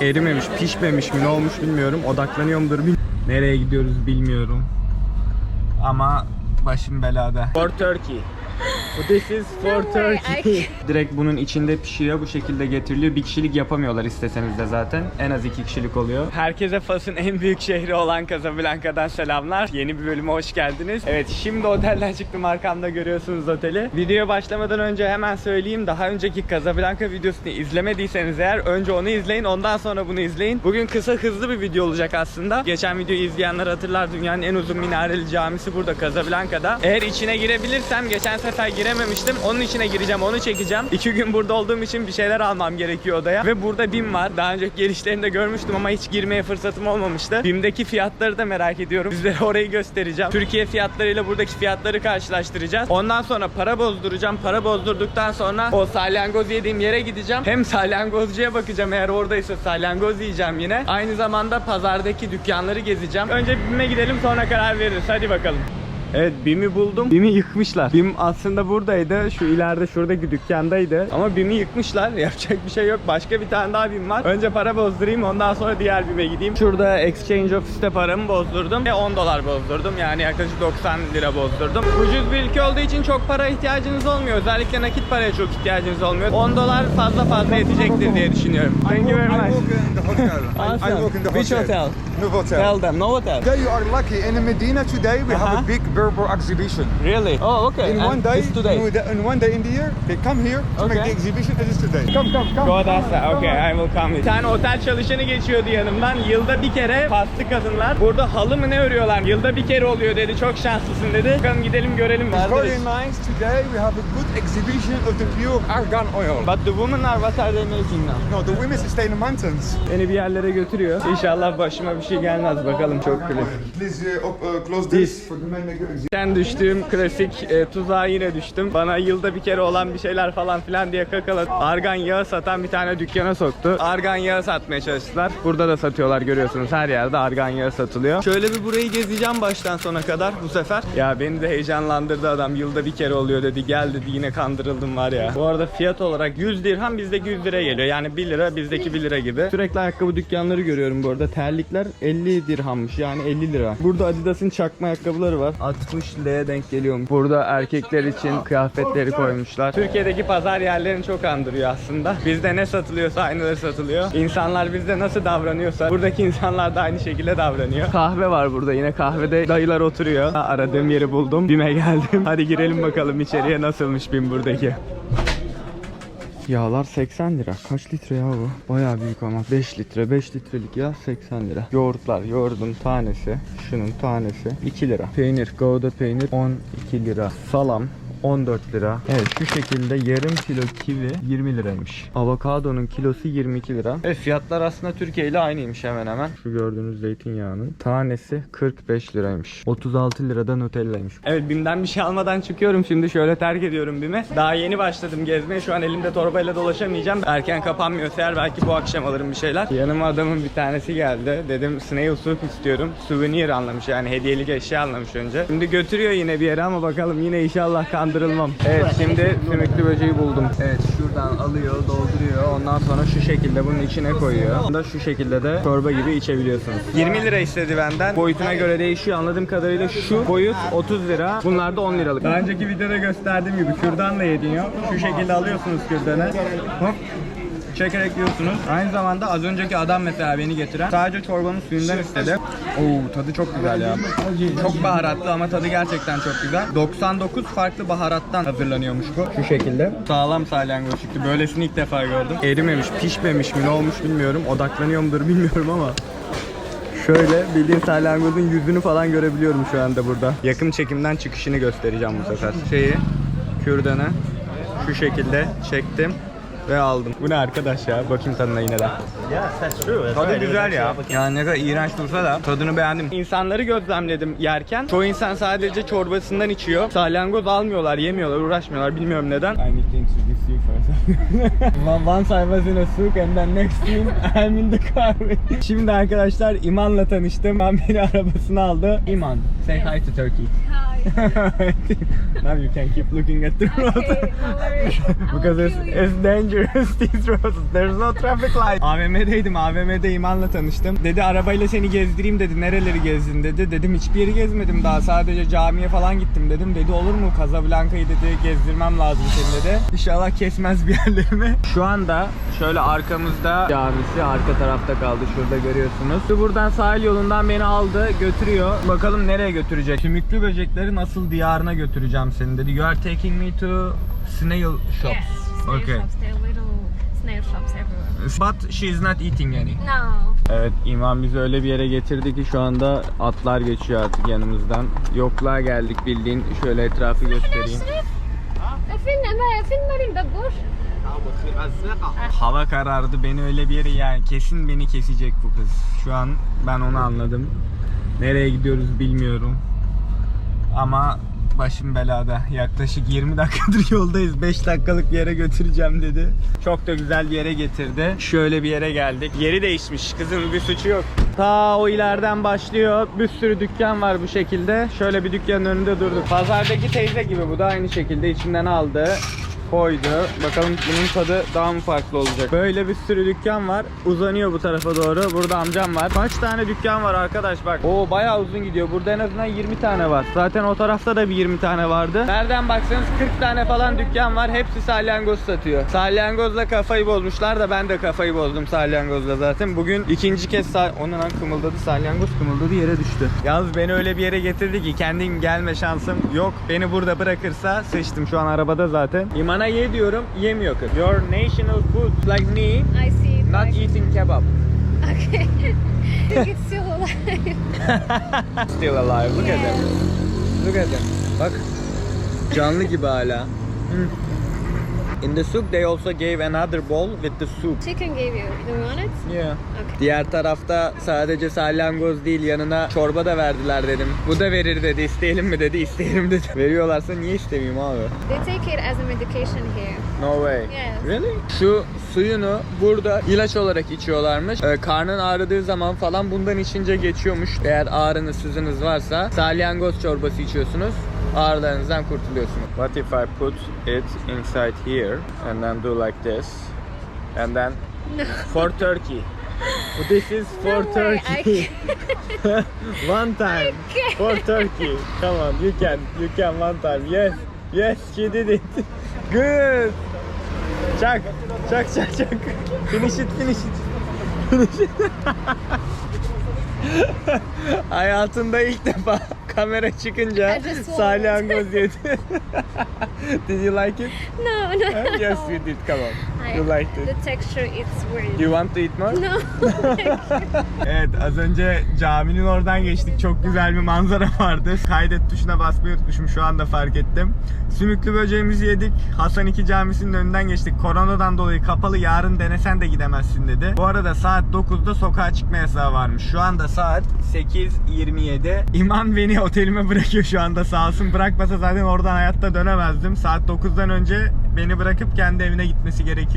Erimemiş, pişmemiş mi ne olmuş bilmiyorum. Odaklanıyor mudur bilmiyorum. Nereye gidiyoruz bilmiyorum. Ama başım belada. For Turkey. This is for No way, Turkey. Direkt bunun içinde pişiyor bu şekilde getiriliyor. Bir kişilik yapamıyorlar isteseniz de zaten. En az iki kişilik oluyor. Herkese Fas'ın en büyük şehri olan Casablanca'dan selamlar. Yeni bir bölüme hoş geldiniz. Evet şimdi otelden çıktım arkamda görüyorsunuz oteli. Videoya başlamadan önce hemen söyleyeyim. Daha önceki Casablanca videosunu izlemediyseniz eğer önce onu izleyin ondan sonra bunu izleyin. Bugün kısa hızlı bir video olacak aslında. Geçen videoyu izleyenler hatırlar dünyanın en uzun minareli camisi burada Casablanca'da. Eğer içine girebilirsem geçen sefer girememiştim. Onun içine gireceğim onu çekeceğim. İki gün burada olduğum için bir şeyler almam gerekiyor odaya. Ve burada BİM var. Daha önceki gelişlerinde görmüştüm ama hiç girmeye fırsatım olmamıştı. BİM'deki fiyatları da merak ediyorum. Sizlere orayı göstereceğim. Türkiye fiyatlarıyla buradaki fiyatları karşılaştıracağız. Ondan sonra para bozduracağım. Para bozdurduktan sonra o salyangoz yediğim yere gideceğim. Hem salyangozcuya bakacağım eğer oradaysa salyangoz yiyeceğim yine. Aynı zamanda pazardaki dükkanları gezeceğim. Önce BİM'e gidelim sonra karar veririz. Hadi bakalım. Evet BİM'i buldum. BİM'i yıkmışlar. BİM aslında buradaydı. Şu ileride şuradaki dükkandaydı. Ama BİM'i yıkmışlar. Yapacak bir şey yok. Başka bir tane daha BİM var. Önce para bozdurayım ondan sonra diğer BİM'e gideyim. Şurada Exchange Office'te paramı bozdurdum. Ve 10 dolar bozdurdum. Yani yaklaşık 90 lira bozdurdum. Ucuz bir ülke olduğu için çok para ihtiyacınız olmuyor. Özellikle nakit paraya çok ihtiyacınız olmuyor. 10 dolar fazla fazla yetecektir diye düşünüyorum. Thank you very I much. Awesome. work in the Which hotel? No hotel. Tell them. No hotel. Today you are lucky. In Medina today we have Uh-huh. a big Berber exhibition. Really? Oh, okay. In And one day, today. in one day- in one day in the year, they come here to make Okay. the exhibition. It is today. Come, come, come. Godasa, okay, I will come. Bir tane otel çalışanı geçiyordu yanımdan. Yılda bir kere faslı kadınlar. Burada halı mı ne örüyorlar? Yılda bir kere oluyor dedi. Çok şanslısın dedi. Bakalım gidelim görelim. It's very nice. Today we have a good exhibition of the pure argan oil. But the women are what are they making now? No, the women stay in the mountains. Beni bir yerlere götürüyor. İnşallah başıma bir şey gelmez. Bakalım çok klasik. Please uh, uh, close This. this for the men make. Ben düştüğüm klasik e, tuzağa yine düştüm. Bana yılda bir kere olan bir şeyler falan filan diye kakaladı. Argan yağı satan bir tane dükkana soktu. Argan yağı satmaya çalıştılar. Burada da satıyorlar görüyorsunuz. Her yerde argan yağı satılıyor. Şöyle bir burayı gezeceğim baştan sona kadar bu sefer. Ya beni de heyecanlandırdı adam. Yılda bir kere oluyor dedi. Gel dedi yine kandırıldım var ya. Bu arada fiyat olarak 100 dirham bizdeki 100 liraya geliyor. Yani 1 lira bizdeki 1 lira gibi. Sürekli ayakkabı dükkanları görüyorum bu arada. Terlikler 50 dirhammış yani 50 lira. Burada Adidas'ın çakma ayakkabıları var. 60 liraya denk geliyormuş. Burada erkekler için kıyafetleri koymuşlar. Türkiye'deki pazar yerlerini çok andırıyor aslında. Bizde ne satılıyorsa aynıları satılıyor. İnsanlar bizde nasıl davranıyorsa buradaki insanlar da aynı şekilde davranıyor. Kahve var burada yine kahvede dayılar oturuyor. Aradığım yeri buldum. Bime geldim. Hadi girelim bakalım içeriye nasılmış Bim buradaki. Yağlar 80 lira. Kaç litre ya bu? Bayağı büyük ama. 5 litre. 5 litrelik yağ 80 lira. Yoğurtlar. Yoğurdun tanesi. Şunun tanesi 2 lira. Peynir. Gouda peynir 12 lira. Salam 14 lira. Evet şu şekilde yarım kilo kivi 20 liraymış. Avokadonun kilosu 22 lira. Evet fiyatlar aslında Türkiye ile aynıymış hemen hemen. Şu gördüğünüz zeytinyağının tanesi 45 liraymış. 36 lirada Nutella'ymış. Evet BİM'den bir şey almadan çıkıyorum şimdi şöyle terk ediyorum BİM'e. Daha yeni başladım gezmeye. Şu an elimde torbayla dolaşamayacağım. Erken kapanmıyorsa eğer belki bu akşam alırım bir şeyler. Yanıma adamın bir tanesi geldi. Dedim snail soup istiyorum. Souvenir anlamış yani hediyelik eşya anlamış önce. Şimdi götürüyor yine bir yere ama bakalım yine inşallah kandırılmam. Evet şimdi sümüklü böceği buldum. Evet şuradan alıyor dolduruyor. Ondan sonra şu şekilde bunun içine koyuyor. Bunu da şu şekilde de çorba gibi içebiliyorsunuz. 20 lira istedi benden. Boyutuna göre değişiyor. Anladığım kadarıyla şu boyut 30 lira. Bunlar da 10 liralık. Daha önceki videoda gösterdiğim gibi kürdanla yediniyor. Şu şekilde alıyorsunuz kürdanı. Hop çekerek yiyorsunuz. Aynı zamanda az önceki adam mesela beni getiren sadece çorbanın suyundan istedi. Oo tadı çok güzel ya. Çok baharatlı ama tadı gerçekten çok güzel. 99 farklı baharattan hazırlanıyormuş bu. Şu şekilde. Sağlam salyangoz çıktı. Böylesini ilk defa gördüm. Erimemiş, pişmemiş mi ne olmuş bilmiyorum. Odaklanıyor mudur bilmiyorum ama. Şöyle bildiğin salyangozun yüzünü falan görebiliyorum şu anda burada. Yakın çekimden çıkışını göstereceğim bu sefer. Şeyi, kürdanı şu şekilde çektim ve aldım. Bu ne arkadaş ya? Bakayım tadına yine de. Tadı güzel ya. Yani ne kadar iğrenç dursa da tadını beğendim. İnsanları gözlemledim yerken. Çoğu insan sadece çorbasından içiyor. Salyangoz almıyorlar, yemiyorlar, uğraşmıyorlar. Bilmiyorum neden. I need to introduce you first. Once I was in a souk and then next thing I'm in the car. Şimdi arkadaşlar İman'la tanıştım. Ben beni arabasına aldı. İman, say hi to Turkey. Hi. Now you can keep looking at the road. Okay, no worries. Because it's, it's dangerous. Dangerous these roads. There's no traffic light. AVM'deydim. AVM'de İman'la tanıştım. Dedi arabayla seni gezdireyim dedi. Nereleri gezdin dedi. Dedim hiçbir yeri gezmedim daha. Sadece camiye falan gittim dedim. Dedi olur mu Casablanca'yı dedi gezdirmem lazım seni dedi. İnşallah kesmez bir yerlerimi. Şu anda şöyle arkamızda camisi arka tarafta kaldı. Şurada görüyorsunuz. Buradan sahil yolundan beni aldı götürüyor. Bakalım nereye götürecek. Sümüklü böcekleri nasıl diyarına götüreceğim seni dedi. You are taking me to snail shops. Yes, snail Okay. shops. There are little snail shops everywhere. But she is not eating any. No. Evet İmam bizi öyle bir yere getirdi ki şu anda atlar geçiyor artık yanımızdan. Yokluğa geldik bildiğin. Şöyle etrafı göstereyim. فين ما فين مريم دبور؟ Hava karardı beni öyle bir yere yani kesin beni kesecek bu kız. Şu an ben onu anladım. Nereye gidiyoruz bilmiyorum. Ama başım belada. Yaklaşık 20 dakikadır yoldayız. 5 dakikalık bir yere götüreceğim dedi. Çok da güzel bir yere getirdi. Şöyle bir yere geldik. Yeri değişmiş. Kızın bir suçu yok. Ta o ileriden başlıyor. Bir sürü dükkan var bu şekilde. Şöyle bir dükkanın önünde durduk. Pazardaki teyze gibi bu da aynı şekilde içinden aldı koydu. Bakalım bunun tadı daha mı farklı olacak. Böyle bir sürü dükkan var. Uzanıyor bu tarafa doğru. Burada amcam var. Kaç tane dükkan var arkadaş bak. Oo bayağı uzun gidiyor. Burada en azından 20 tane var. Zaten o tarafta da bir 20 tane vardı. Nereden baksanız 40 tane falan dükkan var. Hepsi salyangoz satıyor. Salyangozla kafayı bozmuşlar da ben de kafayı bozdum salyangozla zaten. Bugün ikinci kez sal... O ne lan kımıldadı salyangoz kımıldadı yere düştü. Yalnız beni öyle bir yere getirdi ki kendim gelme şansım yok. Beni burada bırakırsa sıçtım şu an arabada zaten. İmana ye diyorum yemiyor kız. Your national food like me I see. not like- eating kebab. Okay. it's still alive. Still alive. Look at them. Look at them. Bak. Canlı gibi hala. Hmm. In the soup they also gave another bowl with the soup. Chicken gave you. Do you want it? Yeah. Okay. Diğer tarafta sadece salyangoz değil yanına çorba da verdiler dedim. Bu da verir dedi. İsteyelim mi dedi. İsteyelim dedi. Veriyorlarsa niye istemeyeyim abi? They take it as a medication here. No way. Yes. Really? Şu suyunu burada ilaç olarak içiyorlarmış. Ee, karnın ağrıdığı zaman falan bundan içince geçiyormuş. Eğer ağrınız sızınız varsa salyangoz çorbası içiyorsunuz. Ağrılarınızdan kurtuluyorsunuz. What if I put it inside here and then do like this and then for Turkey. This is for No Turkey. one time for Turkey. Come on, you can, you can one time. Yes, yes, she did it. Good. Çak, çak, çak, çak. Finish it, finish it. Finish it. Hayatında ilk defa kamera çıkınca I just swallowed. salyangoz yedi. did you like it? No, no. yes, you did. Come on. I- You liked it. The texture, it's weird. You want to eat more? No. Evet az önce caminin oradan geçtik. Çok güzel bir manzara vardı. Kaydet tuşuna basmayı unutmuşum şu anda fark ettim. Sümüklü böceğimizi yedik. Hasan II Camisi'nin önünden geçtik. Koronadan dolayı kapalı yarın denesen de gidemezsin dedi. Bu arada saat 9'da sokağa çıkma yasağı varmış. Şu anda saat 8.27. İman beni otelime bırakıyor şu anda sağ olsun. Bırakmasa zaten oradan hayatta dönemezdim. Saat 9'dan önce beni bırakıp kendi evine gitmesi gerekiyor.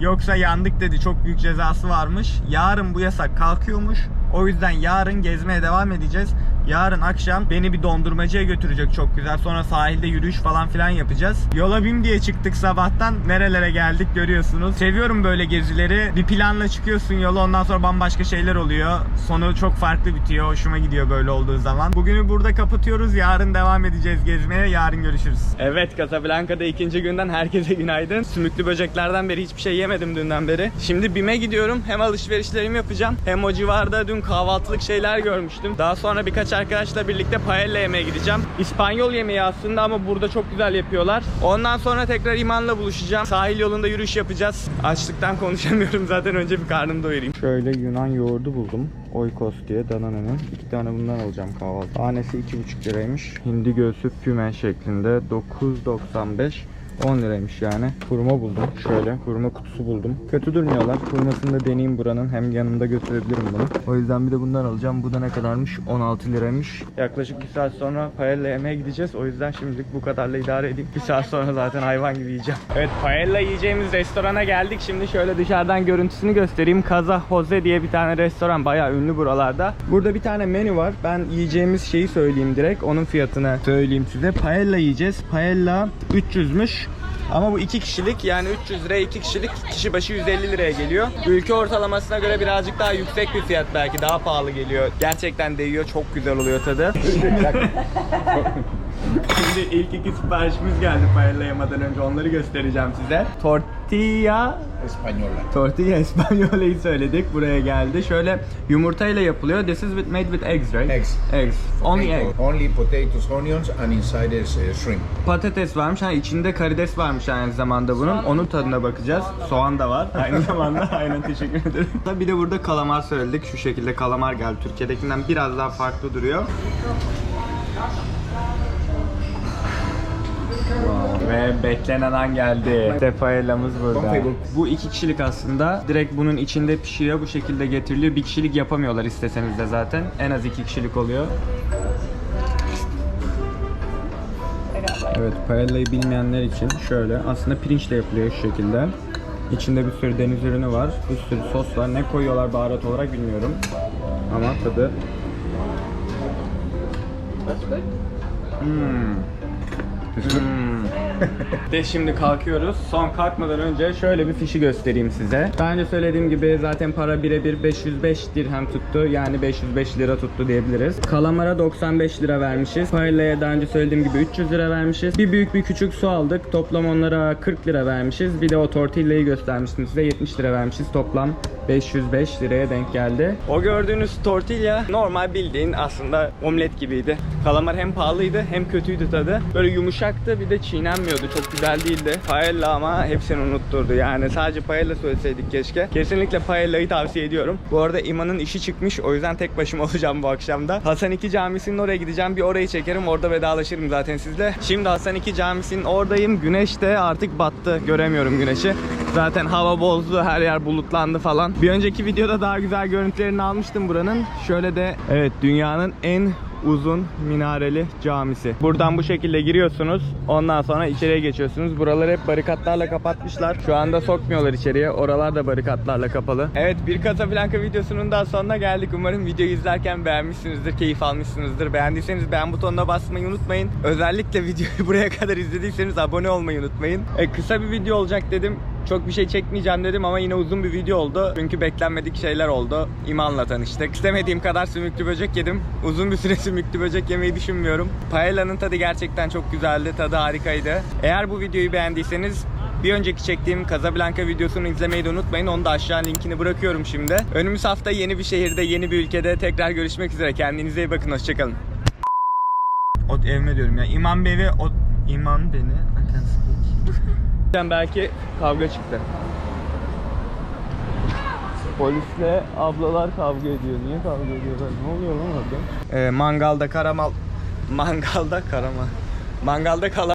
Yoksa yandık dedi. Çok büyük cezası varmış. Yarın bu yasak kalkıyormuş. O yüzden yarın gezmeye devam edeceğiz. Yarın akşam beni bir dondurmacıya götürecek çok güzel. Sonra sahilde yürüyüş falan filan yapacağız. Yola bim diye çıktık sabahtan. Nerelere geldik görüyorsunuz. Seviyorum böyle gezileri. Bir planla çıkıyorsun yola ondan sonra bambaşka şeyler oluyor. Sonu çok farklı bitiyor. Hoşuma gidiyor böyle olduğu zaman. Bugünü burada kapatıyoruz. Yarın devam edeceğiz gezmeye. Yarın görüşürüz. Evet Casablanca'da ikinci günden herkese günaydın. Sümüklü böceklerden beri hiçbir şey yemedim dünden beri. Şimdi BİM'e gidiyorum. Hem alışverişlerimi yapacağım. Hem o civarda dün kahvaltılık şeyler görmüştüm. Daha sonra birkaç arkadaşla birlikte paella yemeye gideceğim. İspanyol yemeği aslında ama burada çok güzel yapıyorlar. Ondan sonra tekrar İman'la buluşacağım. Sahil yolunda yürüyüş yapacağız. Açlıktan konuşamıyorum zaten önce bir karnımı doyurayım. Şöyle Yunan yoğurdu buldum. Oikos diye Danane'nin. İki tane bundan alacağım kahvaltı. Tanesi 2,5 liraymış. Hindi göğsü fümen şeklinde 9.95 10 liraymış yani. Kurma buldum. Şöyle kurma kutusu buldum. Kötü durmuyorlar. Kurmasını da deneyeyim buranın. Hem yanımda götürebilirim bunu. O yüzden bir de bundan alacağım. Bu da ne kadarmış? 16 liraymış. Yaklaşık bir saat sonra paella yemeye gideceğiz. O yüzden şimdilik bu kadarla idare edeyim. Bir saat sonra zaten hayvan gibi yiyeceğim. Evet paella yiyeceğimiz restorana geldik. Şimdi şöyle dışarıdan görüntüsünü göstereyim. Casa Jose diye bir tane restoran. Bayağı ünlü buralarda. Burada bir tane menü var. Ben yiyeceğimiz şeyi söyleyeyim direkt. Onun fiyatını söyleyeyim size. Paella yiyeceğiz. Paella 300'müş. Ama bu iki kişilik yani 300 liraya iki kişilik kişi başı 150 liraya geliyor. Ülke ortalamasına göre birazcık daha yüksek bir fiyat belki daha pahalı geliyor. Gerçekten değiyor çok güzel oluyor tadı. Şimdi ilk iki siparişimiz geldi paella yemeden önce onları göstereceğim size. Tortilla Española. Tortilla Espanyola'yı söyledik. Buraya geldi. Şöyle yumurtayla yapılıyor. This is with, made with eggs, right? Eggs. Eggs. Only egg. Only potatoes, onions, and inside is uh, shrimp. Patates varmış. Ha, içinde karides varmış aynı zamanda bunun. Onun tadına bakacağız. Soğan da var. Aynı zamanda. Aynen teşekkür ederim. Bir de burada kalamar söyledik. Şu şekilde kalamar geldi. Türkiye'dekinden biraz daha farklı duruyor. Ve beklenen an geldi. İşte paellamız burada. Bu iki kişilik aslında. Direkt bunun içinde pişiyor. Bu şekilde getiriliyor. Bir kişilik yapamıyorlar isteseniz de zaten. En az iki kişilik oluyor. Evet, paella'yı bilmeyenler için şöyle. Aslında pirinçle yapılıyor şu şekilde. İçinde bir sürü deniz ürünü var. Bir sürü sos var. Ne koyuyorlar baharat olarak bilmiyorum. Ama tadı... Hmm. Hmm. De şimdi kalkıyoruz. Son kalkmadan önce şöyle bir fişi göstereyim size. Daha önce söylediğim gibi zaten para birebir 505 dirhem tuttu. Yani 505 lira tuttu diyebiliriz. Kalamara 95 lira vermişiz. Paella'ya daha önce söylediğim gibi 300 lira vermişiz. Bir büyük bir küçük su aldık. Toplam onlara 40 lira vermişiz. Bir de o tortilla'yı göstermiştim size 70 lira vermişiz. Toplam 505 liraya denk geldi. O gördüğünüz tortilla normal bildiğin aslında omlet gibiydi. Kalamar hem pahalıydı hem kötüydü tadı. Böyle yumuşaktı bir de çiğnenmiyordu. Çok güzel değildi. Paella ama hepsini unutturdu. Yani sadece paella söyleseydik keşke. Kesinlikle paella'yı tavsiye ediyorum. Bu arada İman'ın işi çıkmış. O yüzden tek başıma olacağım bu akşam da. Hasan II Camisi'nin oraya gideceğim. Bir orayı çekerim. Orada vedalaşırım zaten sizle. Şimdi Hasan II Camisi'nin oradayım. Güneş de artık battı. Göremiyorum güneşi. Zaten hava bozdu. Her yer bulutlandı falan. Bir önceki videoda daha güzel görüntülerini almıştım buranın. Şöyle de evet dünyanın en uzun minareli camisi. Buradan bu şekilde giriyorsunuz. Ondan sonra içeriye geçiyorsunuz. Buraları hep barikatlarla kapatmışlar. Şu anda sokmuyorlar içeriye. Oralar da barikatlarla kapalı. Evet bir Casablanca videosunun daha sonuna geldik. Umarım videoyu izlerken beğenmişsinizdir, keyif almışsınızdır. Beğendiyseniz beğen butonuna basmayı unutmayın. Özellikle videoyu buraya kadar izlediyseniz abone olmayı unutmayın. E, kısa bir video olacak dedim. Çok bir şey çekmeyeceğim dedim ama yine uzun bir video oldu. Çünkü beklenmedik şeyler oldu. İman'la tanıştık. İstemediğim kadar sümüklü böcek yedim. Uzun bir süre sümüklü böcek yemeyi düşünmüyorum. Paella'nın tadı gerçekten çok güzeldi. Tadı harikaydı. Eğer bu videoyu beğendiyseniz bir önceki çektiğim Casablanca videosunu izlemeyi de unutmayın. Onu da aşağı linkini bırakıyorum şimdi. Önümüz hafta yeni bir şehirde, yeni bir ülkede tekrar görüşmek üzere. Kendinize iyi bakın. Hoşçakalın. O evime diyorum ya. İman Bey ve o... İman beni. I. belki kavga çıktı. Polisle ablalar kavga ediyor. Niye kavga ediyorlar? Ne oluyor lan orada? Ee, mangalda karamal... Mangalda karamal... Mangalda kala